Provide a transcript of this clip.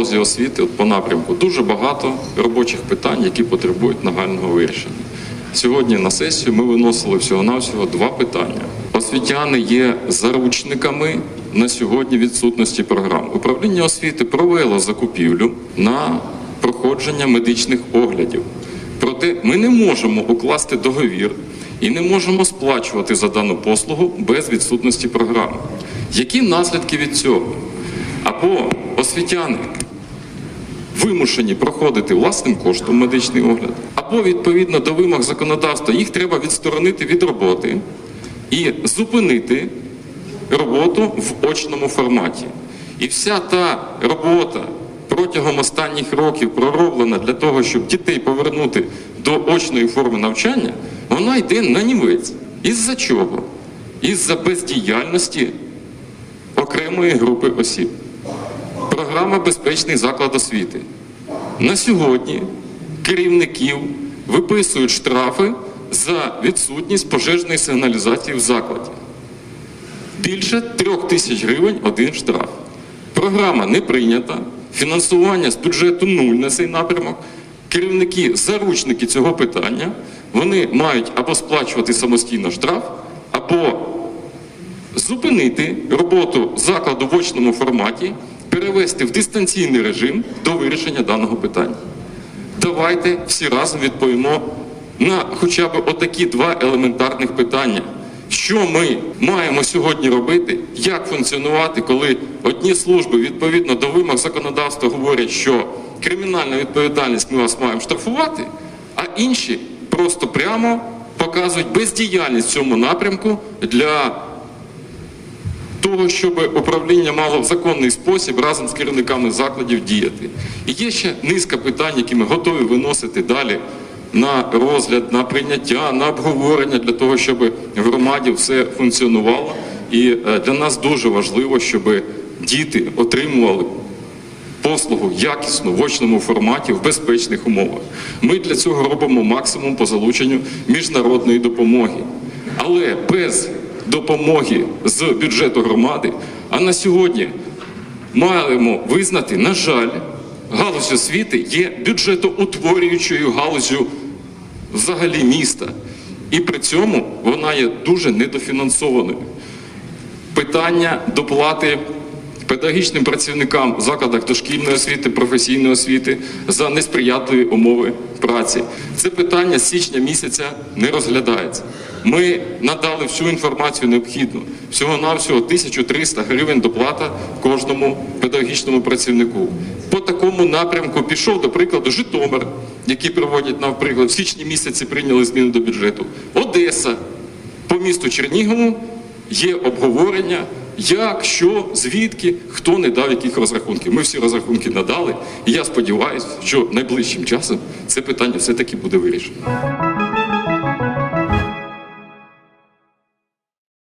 галузі освіти от по напрямку дуже багато робочих питань, які потребують нагального вирішення. Сьогодні на сесію ми виносили всього-навсього два питання. Освітяни є заручниками на сьогодні відсутності програм. Управління освіти провело закупівлю на проходження медичних оглядів. Проте ми не можемо укласти договір і не можемо сплачувати за дану послугу без відсутності програми. Які наслідки від цього? Або освітяни вимушені проходити власним коштом медичний огляд, або відповідно до вимог законодавства їх треба відсторонити від роботи і зупинити роботу в очному форматі. І вся та робота протягом останніх років пророблена для того, щоб дітей повернути до очної форми навчання, вона йде на нівець. Із-за чого? Із-за бездіяльності окремої групи осіб. Програма Безпечний заклад освіти. На сьогодні керівників виписують штрафи за відсутність пожежної сигналізації в закладі. Більше трьох тисяч гривень один штраф. Програма не прийнята, фінансування з бюджету нуль на цей напрямок. Керівники, заручники цього питання, вони мають або сплачувати самостійно штраф, або зупинити роботу закладу в очному форматі, перевести в дистанційний режим до вирішення даного питання. Давайте всі разом відповімо на хоча б отакі два елементарних питання. Що ми маємо сьогодні робити, як функціонувати, коли одні служби відповідно до вимог законодавства говорять, що кримінальна відповідальність ми вас маємо штрафувати, а інші просто прямо показують бездіяльність в цьому напрямку для того, щоб управління мало в законний спосіб разом з керівниками закладів діяти. І є ще низка питань, які ми готові виносити далі на розгляд, на прийняття, на обговорення для того, щоб в громаді все функціонувало. І е, для нас дуже важливо, щоб діти отримували послугу якісну в очному форматі в безпечних умовах. Ми для цього робимо максимум по залученню міжнародної допомоги. Але без допомоги з бюджету громади, а на сьогодні маємо визнати, на жаль, галузь освіти є бюджетоутворюючою галузю взагалі міста. І при цьому вона є дуже недофінансованою питання доплати педагогічним працівникам в закладах дошкільної освіти, професійної освіти за несприятливі умови праці. Це питання з січня місяця не розглядається. Ми надали всю інформацію необхідну. Всього-навсього 1300 гривень доплата кожному педагогічному працівнику. По такому напрямку пішов, до прикладу, Житомир, який приводять нам приклад. В січні місяці прийняли зміни до бюджету. Одеса, по місту Чернігову є обговорення, як, що, звідки, хто не дав яких розрахунків. Ми всі розрахунки надали, і я сподіваюся, що найближчим часом це питання все-таки буде вирішено.